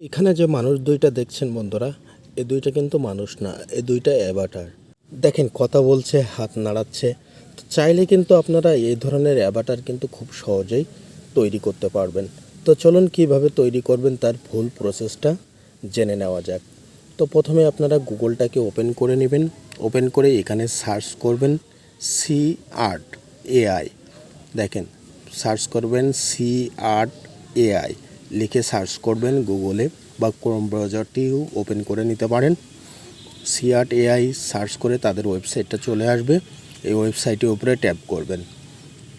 এখানে যে মানুষ দুইটা দেখছেন বন্ধুরা, এ দুইটা কিন্তু মানুষ না, এ দুইটা অ্যাভাটার দেখেন, কথা বলছে, হাত নাড়াচ্ছে, তো চাইলে কিন্তু আপনারা এই ধরনের অ্যাভাটার কিন্তু খুব সহজেই তৈরি করতে পারবেন। তো চলুন কীভাবে তৈরি করবেন তার ভুল প্রসেসটা জেনে নেওয়া যাক। তো প্রথমে আপনারা গুগলটাকে ওপেন করে নেবেন। ওপেন করে এখানে সার্চ করবেন সি আর্ট এআই দেখেন সার্চ করবেন সি আর্ট এআই লিখে সার্চ করবেন গুগলে বা ক্রোম ব্রাউজারটিও ওপেন করে নিতে পারেন। সি আর্ট এআই সার্চ করে তাদের ওয়েবসাইটটা চলে আসবে। এই ওয়েবসাইটের উপরে ট্যাপ করবেন।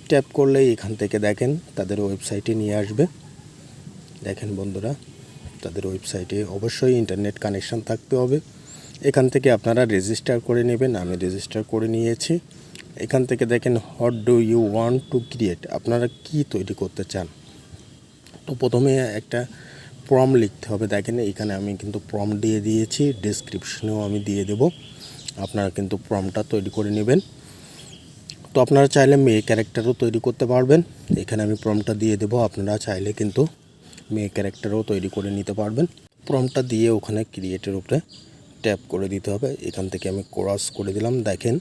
ট্যাপ করলে এখান থেকে দেখেন তাদের ওয়েবসাইটে নিয়ে আসবে। দেখেন বন্ধুরা, তাদের ওয়েবসাইটে অবশ্যই ইন্টারনেট কানেকশন থাকতে হবে। এখান থেকে আপনারা রেজিস্টার করে নেবেন, আমি রেজিস্টার করে নিয়েছি। এখান থেকে দেখেন, what do you want to create? আপনারা কি তৈরি করতে চান? তো প্রথমে একটা প্রম লিখতে হবে। দেখেন, এখানে আমি কিন্তু প্রম দিয়ে দিয়েছি ডেসক্রিপশনেও আমি দিয়ে দেব। আপনারা কিন্তু প্রমটা তৈরি করে নেবেন। তো আপনারা চাইলে মেয়ে ক্যারেক্টারও তৈরি করতে পারবেন। এখানে আমি প্রমটা দিয়ে দেবো, আপনারা চাইলে কিন্তু মেয়ে ক্যারেক্টারও তৈরি করে নিতে পারবেন। প্রমটা দিয়ে ওখানে ক্রিয়েটের উপরে ট্যাপ করে দিতে হবে। এখান থেকে আমি ক্রস করে দিলাম। দেখেন,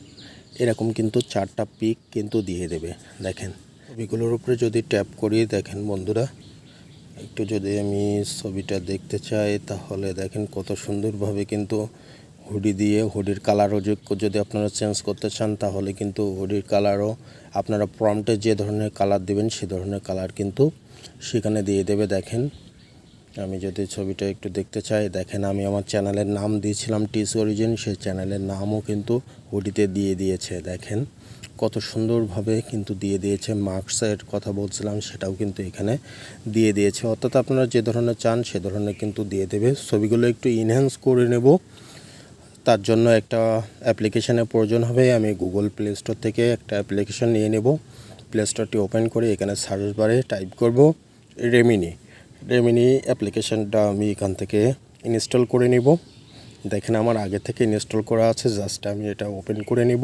এরকম কিন্তু চারটা পিক কিন্তু দিয়ে দেবে। দেখেন, ছবিগুলোর উপরে যদি ট্যাপ করি, দেখেন বন্ধুরা একটু যদি আমি ছবিটা দেখতে চাই, তাহলে দেখেন কত সুন্দরভাবে কিন্তু হুডি দিয়ে, হুডির কালারও যোগ্য যদি আপনারা চেঞ্জ করতে চান, তাহলে কিন্তু হুডির কালারও আপনারা প্রম্পটে যে ধরনের কালার দেবেন, সে ধরনের কালার কিন্তু সেখানে দিয়ে দেবে। দেখেন, আমি যদি ছবিটা একটু দেখতে চাই, দেখেন আমি আমার চ্যানেলের নাম দিয়েছিলাম টিস অরিজিন সেই চ্যানেলের নামও কিন্তু হুডিতে দিয়ে দিয়েছে। দেখেন কত সুন্দরভাবে কিন্তু দিয়ে দিয়েছে। মার্কসের কথা বলছিলাম, সেটাও কিন্তু এখানে দিয়ে দিয়েছে। অর্থাৎ আপনারা যে ধরনের চান, সে ধরনের কিন্তু দিয়ে দেবে। ছবিগুলো একটু ইনহ্যান্স করে নেব। তার জন্য একটা অ্যাপ্লিকেশনের প্রয়োজন হবে। আমি গুগল প্লে স্টোর থেকে একটা অ্যাপ্লিকেশন নিয়ে নেব। প্লে স্টোরটি ওপেন করে এখানে সার্চ বারে টাইপ করব রেমিনি রেমিনি অ্যাপ্লিকেশনটা আমি এখান থেকে ইনস্টল করে নিব। দেখেন আমার আগে থেকে ইনস্টল করা আছে। জাস্ট আমি এটা ওপেন করে নিব।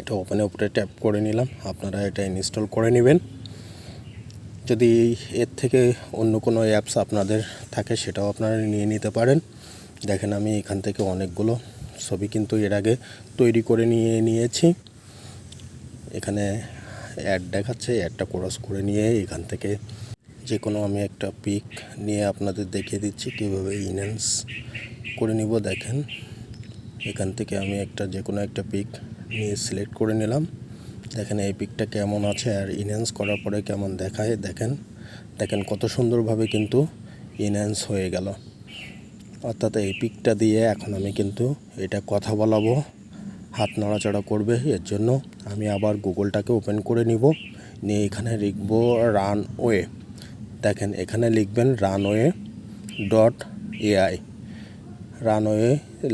এটা ওপেনের উপরে ট্যাপ করে নিলাম। আপনারা এটা ইনস্টল করে নেবেন। যদি এর থেকে অন্য কোনো অ্যাপস আপনাদের থাকে, সেটাও আপনারা নিয়ে নিতে পারেন। দেখেন আমি এখান থেকে অনেকগুলো ছবি কিন্তু এর আগে তৈরি করে নিয়ে নিয়েছি। এখানে অ্যাড দেখাচ্ছে অ্যাডটা ক্রস করে নিয়ে এখান থেকে যে কোনো আমি একটা পিক নিয়ে আপনাদের দেখিয়ে দিচ্ছি, কীভাবে ইনহ্যান্স করে নিব দেখেন। এখান থেকে আমি একটা যে কোনো একটা পিক নিয়ে সিলেক্ট করে নিলাম। দেখেন এই পিকটা কেমন আছে আর ইনহ্যান্স করার পরে কেমন দেখায়, দেখেন। দেখেন কত সুন্দরভাবে কিন্তু ইনহ্যান্স হয়ে গেল। অর্থাৎ এই পিকটা দিয়ে এখন আমি কিন্তু এটা কথা বলাবো। হাত নড়াচড়া করবে, এর জন্য আমি আবার গুগলটাকে ওপেন করে নিব। নিয়ে এখানে লিখব রানওয়ে দেখেন এখানে লিখবেন রানওয়ে ডট এআই রানওয়ে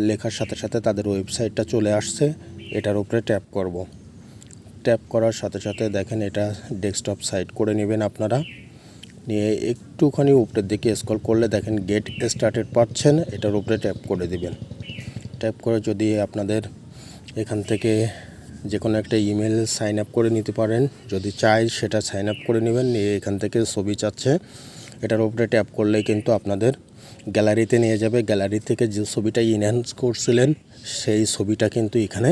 লেখার সাথে সাথে তাদের ওয়েবসাইটটা চলে আসছে, এটার উপরে ট্যাপ করব। ট্যাপ করার সাথে সাথে দেখেন এটা ডেস্কটপ সাইট করে নেবেন আপনারা। নিয়ে একটুখানি উপরের দিকে স্ক্রল করলে দেখেন গেট স্টার্টেড পাচ্ছেন, এটার উপরে ট্যাপ করে দিবেন। ট্যাপ করে যদি আপনাদের এখান থেকে যে কোনো একটা ইমেল সাইন আপ করে নিতে পারেন, যদি চাই সেটা সাইন আপ করে নেবেন, নিয়ে এখান থেকে ছবি চাচ্ছে, এটার উপরে ট্যাপ করলেই কিন্তু আপনাদের গ্যালারিতে নিয়ে যাবে। গ্যালারি থেকে যে ছবিটা ইনহ্যান্স করছিলেন, সেই ছবিটা কিন্তু এখানে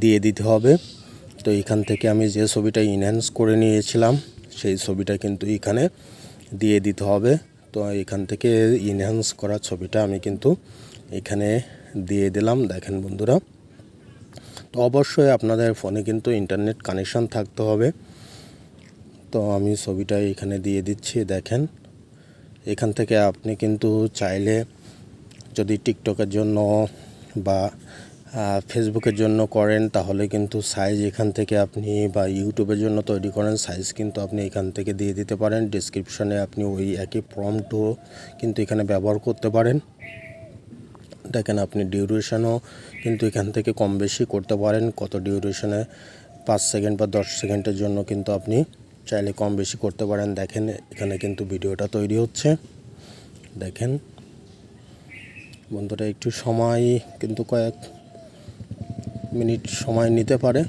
দিয়ে দিতে হবে। তো এখান থেকে আমি যে ছবিটা ইনহ্যান্স করে নিয়েছিলাম, সেই ছবিটা কিন্তু এখানে দিয়ে দিতে হবে। তো এখান থেকে ইনহ্যান্স করা ছবিটা আমি কিন্তু এখানে দিয়ে দিলাম। দেখেন বন্ধুরা, তো অবশ্যই আপনাদের ফোনে কিন্তু ইন্টারনেট কানেকশন থাকতে হবে। তো আমি ছবিটা এখানে দিয়ে দিচ্ছি, দেখেন। এখান থেকে আপনি কিন্তু চাইলে যদি টিকটকের জন্য বা ফেসবুকের জন্য করেন, তাহলে কিন্তু সাইজ এখান থেকে আপনি বা ইউটিউবের জন্য তৈরি করেন। সাইজ কিন্তু আপনি এখান থেকে দিয়ে দিতে পারেন। ডিসক্রিপশনে আপনি ওই একই প্রম্পটও কিন্তু এখানে ব্যবহার করতে পারেন। দেখেন আপনি ডিউরেশনও কিন্তু এখান থেকে কম বেশি করতে পারেন। কত ডিউরেশনে পাঁচ সেকেন্ড বা দশ সেকেন্ডের জন্য কিন্তু আপনি চাইলে কম বেশি করতে পারেন। দেখেন, এখানে কিন্তু ভিডিওটা তৈরি হচ্ছে। দেখেন। বন্ধুরা, একটু সময় কিন্তু কয়েক মিনিট সময় নিতে পারে।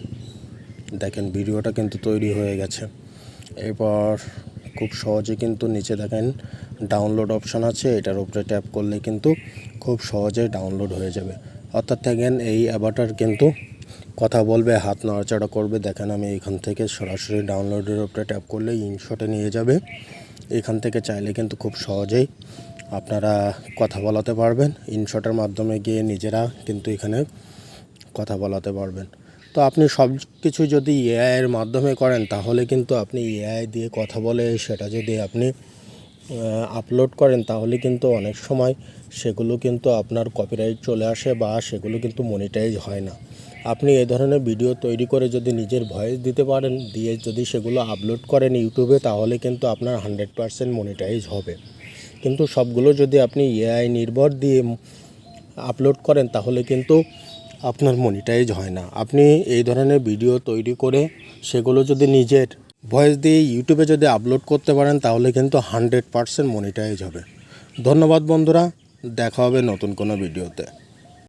দেখেন, ভিডিওটা কিন্তু তৈরি হয়ে গেছে। এরপর খুব সহজে কিন্তু নিচে দেখেন, ডাউনলোড অপশন আছে। এটার উপরে ট্যাপ করলে কিন্তু খুব সহজেই ডাউনলোড হয়ে যাবে। অর্থাৎ দেখেন, এই অ্যাভাটার কিন্তু কথা বলবে, হাত নড়াচড়া করবে, দেখেন আমি এখান থেকে সরাসরি ডাউনলোডের উপরে ট্যাপ করলে ইনশটে নিয়ে যাবে। এখান থেকে চাইলে কিন্তু খুব সহজেই আপনারা কথা বলাতে পারবেন। ইনশটের মাধ্যমে গিয়ে নিজেরা কিন্তু এখানে কথা বলাতে পারবেন। তো আপনি সব কিছু যদি এআইয়ের মাধ্যমে করেন, তাহলে কিন্তু আপনি এআই দিয়ে কথা বলে, সেটা যদি আপনি আপলোড করেন, তাহলে কিন্তু অনেক সময় সেগুলো কিন্তু আপনার কপিরাইট চলে আসে বা সেগুলো কিন্তু মনিটাইজ হয় না। আপনি এ ধরনের ভিডিও তৈরি করে যদি নিজের ভয়েস দিতে পারেন, দিয়ে যদি সেগুলো আপলোড করেন ইউটিউবে তাহলে কিন্তু আপনার হান্ড্রেড পারসেন্ট মনিটাইজ হবে। কিন্তু সবগুলো যদি আপনি এআই নির্ভর দিয়ে আপলোড করেন, তাহলে কিন্তু আপনার মনিটাইজ হয় না। আপনি এই ধরনের ভিডিও তৈরি করে সেগুলো যদি নিজের ভয়েস দিয়ে ইউটিউবে যদি আপলোড করতে পারেন, তাহলে কিন্তু হান্ড্রেড পারসেন্ট মনিটাইজ হবে। ধন্যবাদ বন্ধুরা, দেখা হবে নতুন কোনো ভিডিওতে।